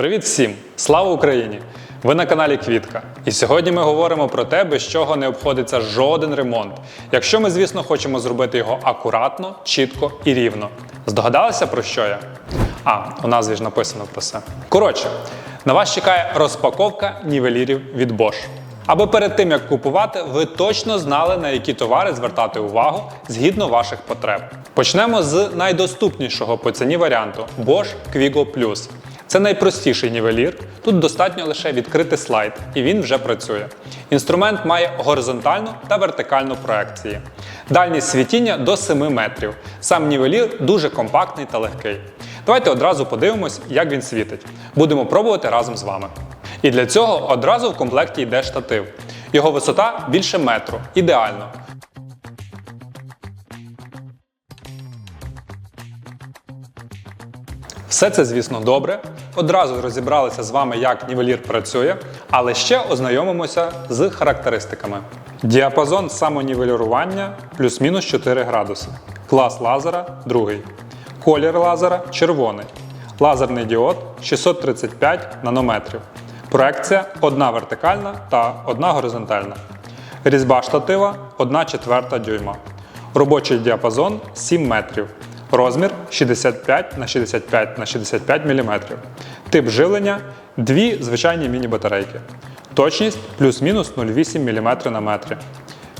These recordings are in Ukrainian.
Привіт всім! Слава Україні! Ви на каналі Квітка. І сьогодні ми говоримо про те, без чого не обходиться жоден ремонт. Якщо ми, звісно, хочемо зробити його акуратно, чітко і рівно. Здогадалися про що я? А, у назві ж написано про це. Коротше, на вас чекає розпаковка нівелірів від Bosch. Аби перед тим як купувати, ви точно знали, на які товари звертати увагу згідно ваших потреб. Почнемо з найдоступнішого по ціні варіанту Bosch Quigo Plus. Це найпростіший нівелір. Тут достатньо лише відкрити слайд, і він вже працює. Інструмент має горизонтальну та вертикальну проекції. Дальність світіння до 7 метрів. Сам нівелір дуже компактний та легкий. Давайте одразу подивимось, як він світить. Будемо пробувати разом з вами. І для цього одразу в комплекті йде штатив. Його висота більше метру. Ідеально. Все це, звісно, добре. Одразу розібралися з вами, як нівелір працює, але ще ознайомимося з характеристиками. Діапазон самонівелювання плюс-мінус 4 градуси. Клас лазера другий. Колір лазера червоний. Лазерний діод 635 нанометрів. Проекція одна вертикальна та одна горизонтальна. Різьба штатива 1 четверта дюйма. Робочий діапазон 7 метрів. Розмір 65 на 65 на 65 мм. Тип живлення дві звичайні міні-батарейки. Точність плюс-мінус 0,8 мм на метрі.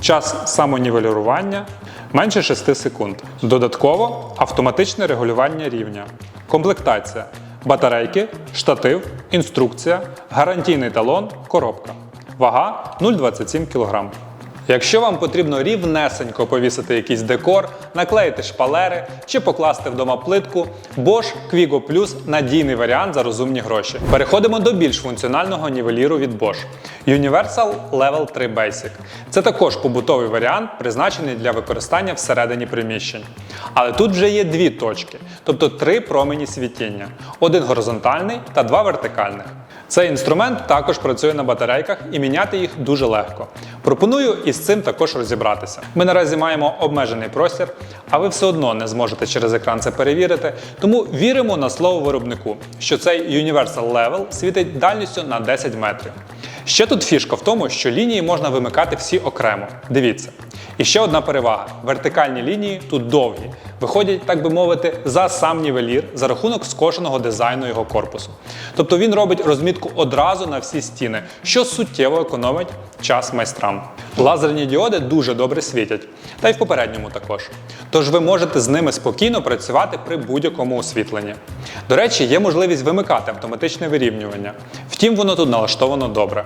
Час самонівелювання менше 6 секунд. Додатково автоматичне регулювання рівня. Комплектація. Батарейки, штатив, інструкція, гарантійний талон, коробка. Вага 0,27 кг. Якщо вам потрібно рівнесенько повісити якийсь декор, наклеїти шпалери чи покласти вдома плитку, Bosch Quigo Plus – надійний варіант за розумні гроші. Переходимо до більш функціонального нівеліру від Bosch. Universal Level 3 Basic. Це також побутовий варіант, призначений для використання всередині приміщень. Але тут вже є дві точки, тобто три промені світіння: один горизонтальний та два вертикальних. Цей інструмент також працює на батарейках і міняти їх дуже легко. Пропоную із цим також розібратися. Ми наразі маємо обмежений простір, а ви все одно не зможете через екран це перевірити. Тому віримо на слово виробнику, що цей Universal Level світить дальністю на 10 метрів. Ще тут фішка в тому, що лінії можна вимикати всі окремо. Дивіться. І ще одна перевага: вертикальні лінії тут довгі, виходять, так би мовити, за сам нівелір за рахунок скошеного дизайну його корпусу. Тобто він робить розмітку одразу на всі стіни, що суттєво економить час майстрам. Лазерні діоди дуже добре світять, та й в попередньому також. Тож ви можете з ними спокійно працювати при будь-якому освітленні. До речі, є можливість вимикати автоматичне вирівнювання. Втім, воно тут налаштовано добре.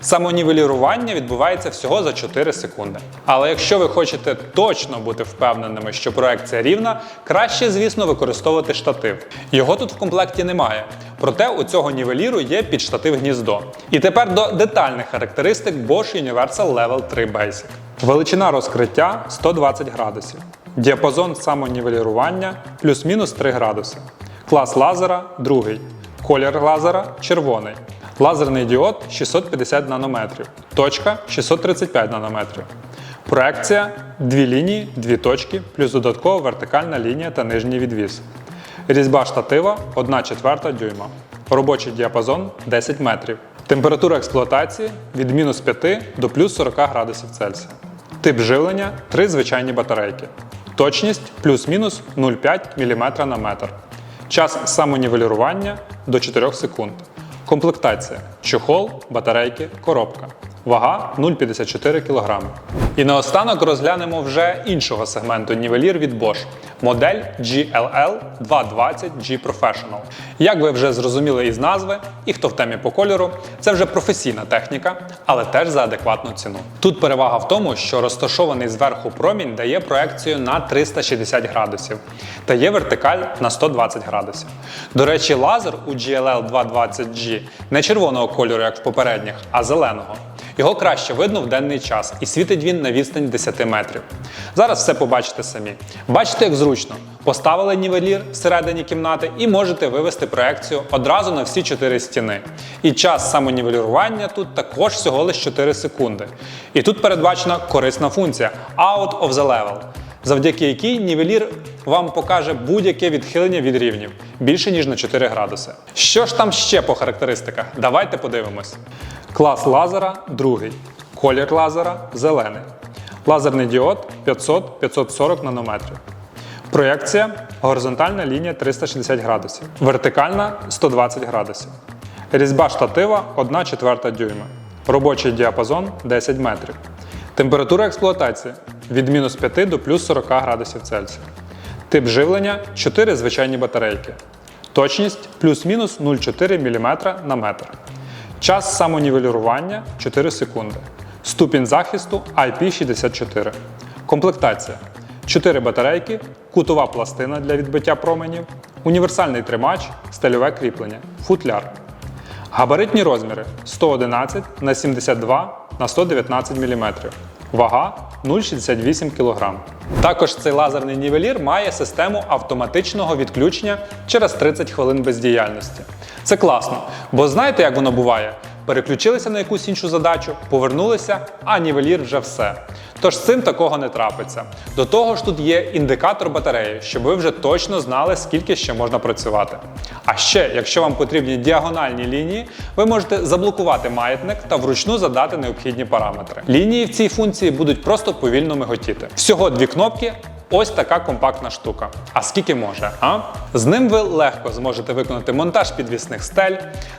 Самонівелірування відбувається всього за 4 секунди. Але якщо ви хочете точно бути впевненими, що проекція рівна, краще, звісно, використовувати штатив. Його тут в комплекті немає. Проте у цього нівеліру є підштатив гніздо. І тепер до детальних характеристик Bosch Universal Level 3 Basic. Величина розкриття 120 градусів. Діапазон самонівелірування плюс-мінус 3 градуси. Клас лазера другий. Колір лазера червоний. Лазерний діод 650 нанометрів. Точка 635 нанометрів. Проекція дві лінії, дві точки, плюс додаткова вертикальна лінія та нижній відвіс. Різьба штатива 1 четверта дюйма. Робочий діапазон 10 метрів. Температура експлуатації від мінус 5 до плюс 40 градусів Цельсія. Тип живлення 3 звичайні батарейки. Точність плюс-мінус 0,5 мм на метр. Час самонівелювання до 4 секунд. Комплектація: чохол, батарейки, коробка. Вага 0,54 кг. І наостанок розглянемо вже іншого сегменту нівелір від Bosch модель GLL 220G Professional. Як ви вже зрозуміли із назви, і хто в темі по кольору, це вже професійна техніка, але теж за адекватну ціну. Тут перевага в тому, що розташований зверху промінь дає проекцію на 360 градусів та є вертикаль на 120 градусів. До речі, лазер у GLL 220G не червоного кольору, як в попередніх, а зеленого. Його краще видно в денний час і світить він на відстань 10 метрів. Зараз все побачите самі. Бачите, як зручно. Поставили нівелір всередині кімнати і можете вивести проекцію одразу на всі 4 стіни. І час самонівелірування тут також всього лише 4 секунди. І тут передбачена корисна функція Out of the level. Завдяки якій нівелір вам покаже будь-яке відхилення від рівнів більше ніж на 4 градуси. Що ж там ще по характеристиках? Давайте подивимось. Клас лазера другий. Колір лазера зелений. Лазерний діод 500-540 нанометрів. Проєкція горизонтальна лінія 360 градусів, вертикальна 120 градусів. Різьба штатива 1 четверта дюйма. Робочий діапазон 10 метрів. Температура експлуатації від мінус 5 до плюс 40 градусів Цельсія. Тип живлення 4 звичайні батарейки. Точність плюс-мінус 0,4 мм на метр. Час самонівелювання 4 секунди. Ступінь захисту IP64. Комплектація. 4 батарейки, кутова пластина для відбиття променів, універсальний тримач, стальове кріплення, футляр. Габаритні розміри 111 на 72 на 119 мм. Вага 0,68 кг. Також цей лазерний нівелір має систему автоматичного відключення через 30 хвилин бездіяльності. Це класно, бо знаєте, як воно буває? Переключилися на якусь іншу задачу, повернулися, а нівелір вже все. Тож цим такого не трапиться. До того ж, тут є індикатор батареї, щоб ви вже точно знали, скільки ще можна працювати. А ще, якщо вам потрібні діагональні лінії, ви можете заблокувати маятник та вручну задати необхідні параметри. Лінії в цій функції будуть просто повільно миготіти. Всього дві кнопки. Ось така компактна штука. А скільки може, а? З ним ви легко зможете виконати монтаж підвісних стель,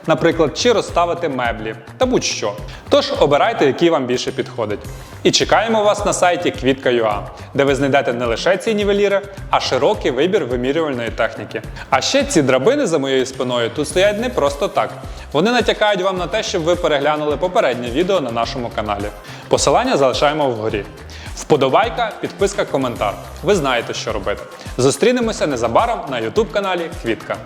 наприклад, чи розставити меблі та будь-що. Тож обирайте, який вам більше підходить. І чекаємо вас на сайті Квітка.ua, де ви знайдете не лише ці нівеліри, а широкий вибір вимірювальної техніки. А ще ці драбини за моєю спиною тут стоять не просто так. Вони натякають вам на те, щоб ви переглянули попереднє відео на нашому каналі. Посилання залишаємо вгорі. Вподобайка, підписка, коментар. Ви знаєте, що робити. Зустрінемося незабаром на YouTube каналі Квітка.